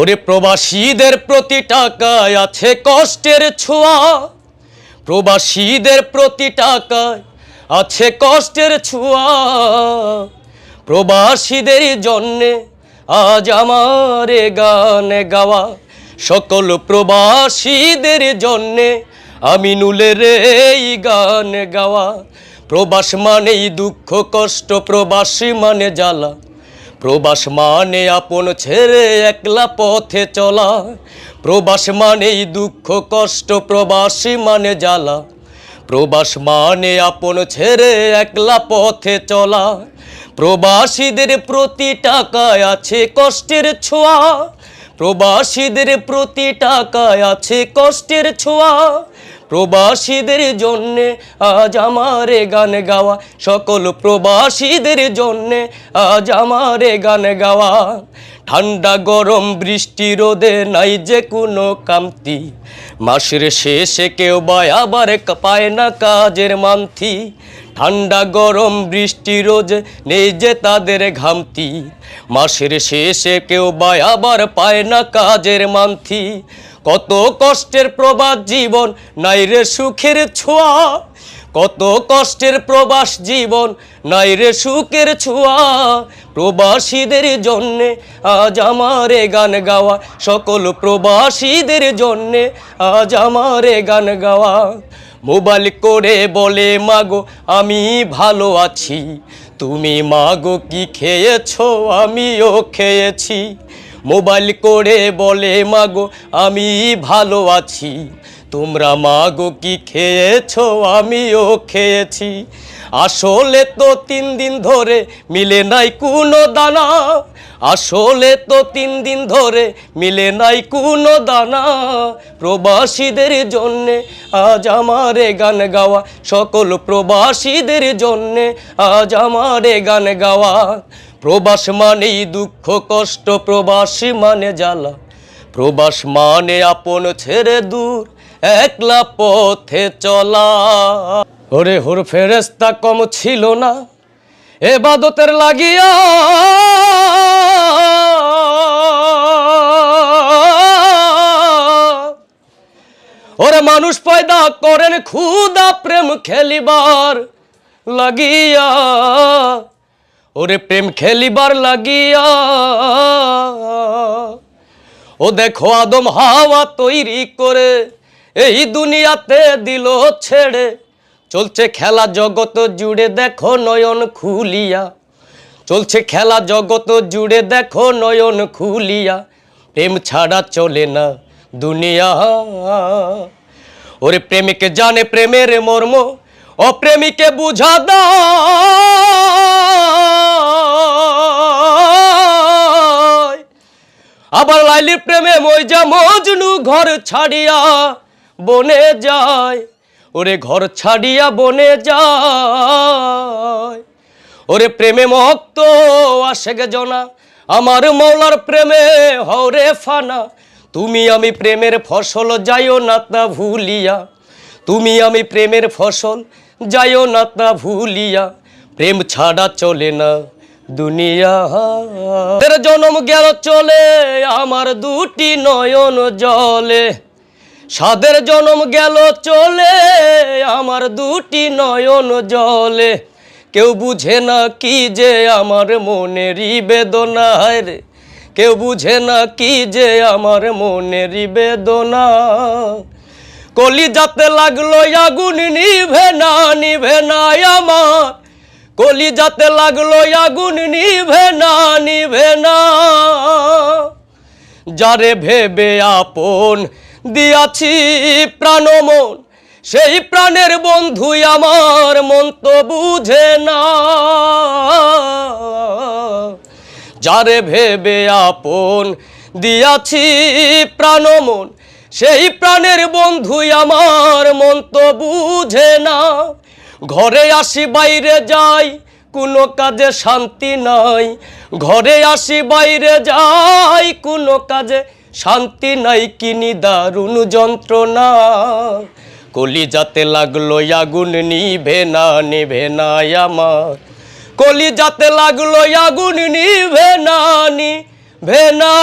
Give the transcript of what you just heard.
ওরে প্রবাসীদের প্রতি টাকায় আছে কষ্টের ছোঁয়া। প্রবাসীদের প্রতি টাকায় আছে কষ্টের ছোঁয়া। প্রবাসীদের জন্যে আজ আমার গান গাওয়া। সকল প্রবাসীদের জন্যে আমি নুলের এই গান গাওয়া। প্রবাস মানেই দুঃখ, কষ্ট, প্রবাসী মানে জ্বালা। প্রবাস মানে আপন ছেড়ে একলা পথে চলা। প্রবাস মানেই দুঃখ, কষ্ট, প্রবাসী মানে জ্বালা। প্রবাস মানে আপন ছেড়ে একলা পথে চলা। প্রবাসীদের প্রতি টাকায় আছে কষ্টের ছোঁয়া। প্রবাসীদের প্রতি টাকায় আছে কষ্টের ছোঁয়া। প্রবাসীদের জন্যে আজ আমার গান গাওয়া। সকল প্রবাসীদের জন্যে আজ আমার গান গাওয়া। ঠান্ডা গরম বৃষ্টি রোদে নাই যে কোনো কামতি। মাসের শেষে কেউ বা আবার পায় না কাজের মান্থি ঠান্ডা গরম বৃষ্টি রোজ নেই যে তাদের ঘামতি। মাসের শেষে কেউ বা আবার পায় না কাজের মান্থি কত কষ্টের প্রবাদ জীবন, নাই রে সুখের ছোঁয়া। কত কষ্টের প্রবাস জীবন, নাই রে সুখের ছোঁয়া। প্রবাসীদের জন্যে আজ আমার গান গাওয়া, সকল প্রবাসীদের জন্যে আজ আমার গান গাওয়া। মোবাইল করে বলে, মাগো, আমি ভালো আছি। তুমি মাগো, কি খেয়েছো? আমিও খেয়েছি। মোবাইল করে বলে, মাগো, আমি ভালো আছি। তোমরা মাগো, কি খেয়েছো? আমিও খেয়েছি। আসলে তো তিন দিন ধরে মিলে নাই কোনো দানা। আসলে তো তিন দিন ধরে মিলে নাই কোনো দানা। প্রবাসীদের জন্যে আজ আমারে গান গাওয়া। সকল প্রবাসীদের জন্যে আজ আমারে গান গাওয়া। প্রবাস মানেই দুঃখ, কষ্ট, প্রবাসী মানে জ্বালা। প্রবাস মানে আপন ছেড়ে দূর, একলা পথে চলা। ওরে হুর ফেরেস্তা কম ছিল না, এবাদতের লাগিয়া। ওরে মানুষ পয়দা করেন, খুদা প্রেম খেলিবার লাগিয়া। ওরে প্রেম খেলিবার লাগিয়া, ও দেখো আদম হাওয়া তৈরি করে, এই দুনিয়াতে দিল ছেড়ে। চলছে খেলা জগৎ জুড়ে দেখো নয়ন খুলিয়া, চলছে খেলা জগৎ জুড়ে দেখো নয়ন খুলিয়া, প্রেম ছাড়া চলে না দুনিয়া। ওরে প্রেমিকে জানে প্রেমের মর্ম, অপ্রেমিকে বুঝা দায় আবার লাইলি প্রেমে মইজা মজনু ঘর ছাড়িয়া বনে যায়। ওরে ঘর ছাড়িয়া বনে যায়। ওরে প্রেমে মক্ত আশেক জনা, আমার মৌলার প্রেমে হরে ফানা। তুমি আমি প্রেমের ফসল যাইও না তা ভুলিয়া। তুমি আমি প্রেমের ফসল যাইও না তা ভুলিয়া। প্রেম ছাড়া চলে না। দুনিয়া। জনম গেল চলে, আমার দুটি নয়ন জলে। সাদের জনম গেল চলে, আমার দুটি নয়ন জলে। কেউ বুঝে না কি যে আমার মনেরই বেদনা রে। কেউ বুঝে না কি যে আমার মনেরই বেদনা কলি যাতে লাগল আগুন, নিভে না নিভে না আমার। কলি যাতে লাগল আগুন, নিভে না নিভে না। যারে ভেবে আপন দিয়াছি প্রাণমন সেই প্রাণের বন্ধু আমার মন তো বুঝে না। যারে ভেবে আপন দিয়াছি প্রাণমন সেই প্রাণের বন্ধু আমার মন তো বুঝে না। ঘরে আসি, বাইরে যাই, কোনো কাজে শান্তি নাই। ঘরে আসি, বাইরে যাই, কোনো কাজে শান্তি নাই, কিনি দারুণ যন্ত্রণা। কলি যাতে লাগল আগুন, নিভে না নিভে না আমার। কলি যাতে লাগল আগুন, নিভে না নিভে না